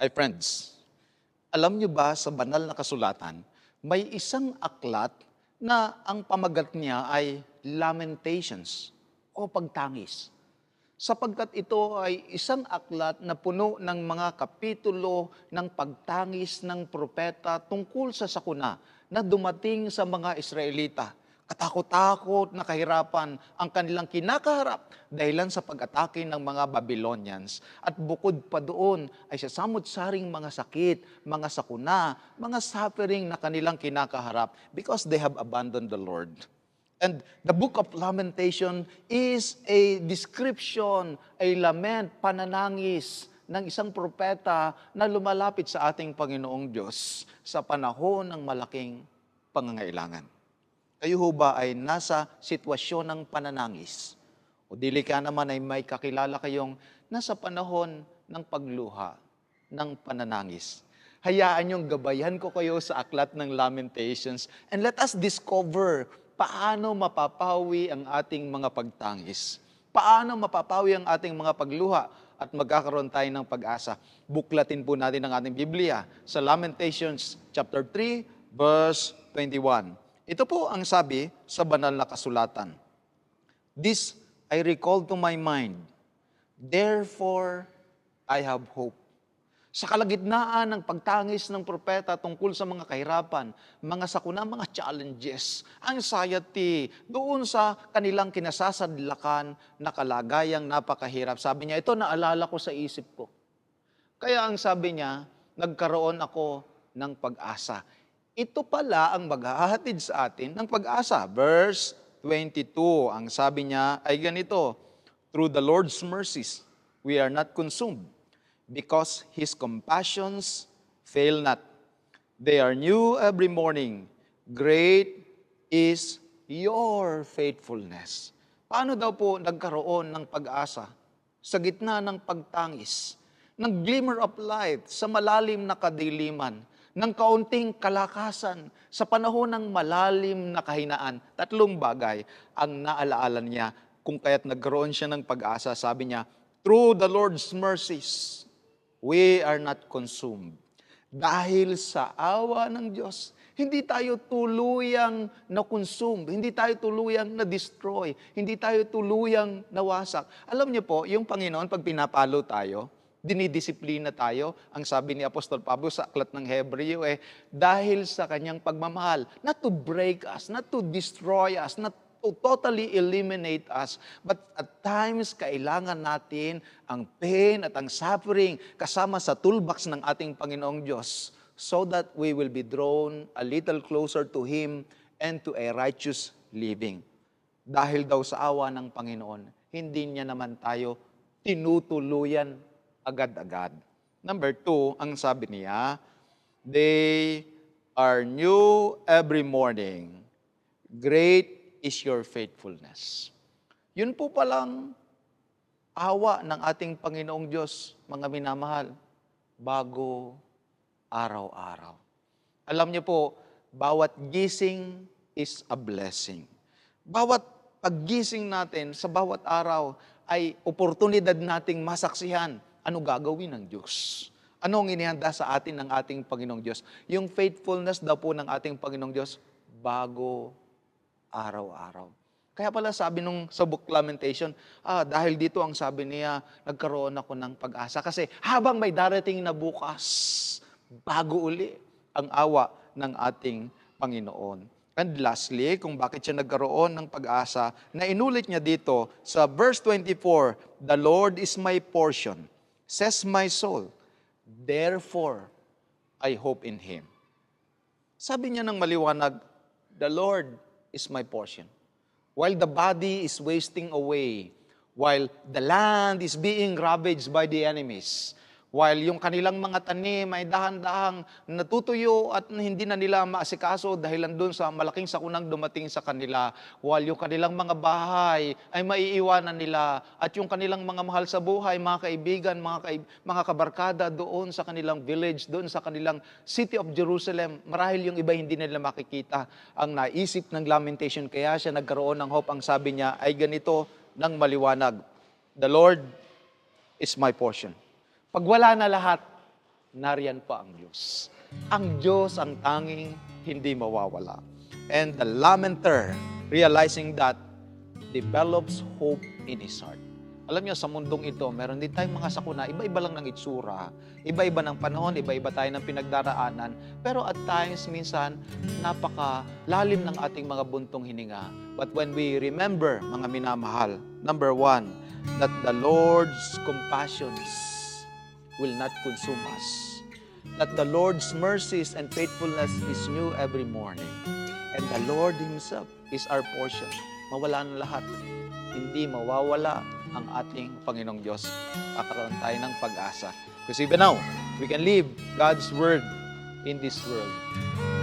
Hi friends, alam niyo ba sa banal na kasulatan, may isang aklat na ang pamagat niya ay Lamentations o pagtangis. Sapagkat ito ay isang aklat na puno ng mga kapitulo ng pagtangis ng propeta tungkol sa sakuna na dumating sa mga Israelita katakot-takot na kahirapan ang kanilang kinakaharap dahilan sa pag-atake ng mga Babylonians. At bukod pa doon ay sa samot-saring mga sakit, mga sakuna, mga suffering na kanilang kinakaharap because they have abandoned the Lord. And the book of Lamentation is a description, a lament, pananangis ng isang propeta na lumalapit sa ating Panginoong Diyos sa panahon ng malaking pangangailangan. Kayo ho ba ay nasa sitwasyon ng pananangis? O dili ka naman ay may kakilala kayong nasa panahon ng pagluha, ng pananangis. Hayaan niyong gabayan ko kayo sa aklat ng Lamentations and let us discover paano mapapawi ang ating mga pagtangis. Paano mapapawi ang ating mga pagluha at magkakaroon tayo ng pag-asa. Buklatin po natin ang ating Biblia sa Lamentations chapter 3 verse 21. Ito po ang sabi sa banal na kasulatan. This I recall to my mind. Therefore, I have hope. Sa kalagitnaan ng pagtangis ng propeta tungkol sa mga kahirapan, mga sakuna, mga challenges, anxiety, doon sa kanilang kinasasadlakan na kalagayang napakahirap. Sabi niya, ito naalala ko sa isip ko. Kaya ang sabi niya, nagkaroon ako ng pag-asa. Ito pala ang maghahatid sa atin ng pag-asa. Verse 22, ang sabi niya ay ganito, Through the Lord's mercies, we are not consumed, because His compassions fail not. They are new every morning. Great is your faithfulness. Paano daw po nagkaroon ng pag-asa sa gitna ng pagtangis, ng glimmer of light sa malalim na kadiliman, ng kaunting kalakasan sa panahon ng malalim na kahinaan. Tatlong bagay ang naalaala niya kung kaya't nagkaroon siya ng pag-asa. Sabi niya, Through the Lord's mercies, we are not consumed. Dahil sa awa ng Diyos, hindi tayo tuluyang na-consume, hindi tayo tuluyang na-destroy, hindi tayo tuluyang nawasak. Alam niyo po, yung Panginoon, pag pinapalo tayo, dinidisiplina tayo. Ang sabi ni Apostol Pablo sa aklat ng Hebreo eh, dahil sa kanyang pagmamahal, not to break us, not to destroy us, not to totally eliminate us. But at times, kailangan natin ang pain at ang suffering kasama sa toolbox ng ating Panginoong Diyos so that we will be drawn a little closer to Him and to a righteous living. Dahil daw sa awa ng Panginoon, hindi niya naman tayo tinutuluyan agad-agad. Number two, ang sabi niya, they are new every morning. Great is your faithfulness. Yun po palang awa ng ating Panginoong Diyos, mga minamahal, bago araw-araw. Alam niyo po, bawat gising is a blessing. Bawat paggising natin sa bawat araw ay oportunidad nating masaksihan ano gagawin ng Diyos. Ano ang inihanda sa atin ng ating Panginoong Diyos? Yung faithfulness daw po ng ating Panginoong Diyos bago araw-araw. Kaya pala sabi nung sa book Lamentation, ah, dahil dito ang sabi niya, nagkaroon ako ng pag-asa. Kasi habang may darating na bukas, bago uli ang awa ng ating Panginoon. And lastly, kung bakit siya nagkaroon ng pag-asa, na inulit niya dito sa verse 24, The Lord is my portion, says my soul, therefore I hope in Him. Sabi niya ng maliwanag, The Lord is my portion. While the body is wasting away, while the land is being ravaged by the enemies, while yung kanilang mga tanim ay dahan-dahang natutuyo at hindi na nila maasikaso dahil doon sa malaking sakunang dumating sa kanila, while yung kanilang mga bahay ay maiiwanan nila at yung kanilang mga mahal sa buhay, mga kaibigan, mga, kaib- mga kabarkada doon sa kanilang village, doon sa kanilang city of Jerusalem, marahil yung iba hindi nila makikita ang naisip ng lamentation. Kaya siya nagkaroon ng hope. Ang sabi niya ay ganito ng maliwanag, The Lord is my portion. Pag wala na lahat, nariyan pa ang Diyos. Ang Diyos ang tanging hindi mawawala. And the lamenter, realizing that, develops hope in his heart. Alam niyo, sa mundong ito, meron din tayong mga sakuna, iba-iba lang ng itsura, iba-iba ng panahon, iba-iba tayo ng pinagdaraanan, pero at times, minsan, napaka lalim ng ating mga buntong hininga. But when we remember, mga minamahal, number one, that the Lord's compassions will not consume us. That the Lord's mercies and faithfulness is new every morning. And the Lord Himself is our portion. Mawala na lahat. Hindi mawawala ang ating Panginoong Diyos. Kakaroon tayo ng pag-asa. Because even now, we can live God's Word in this world.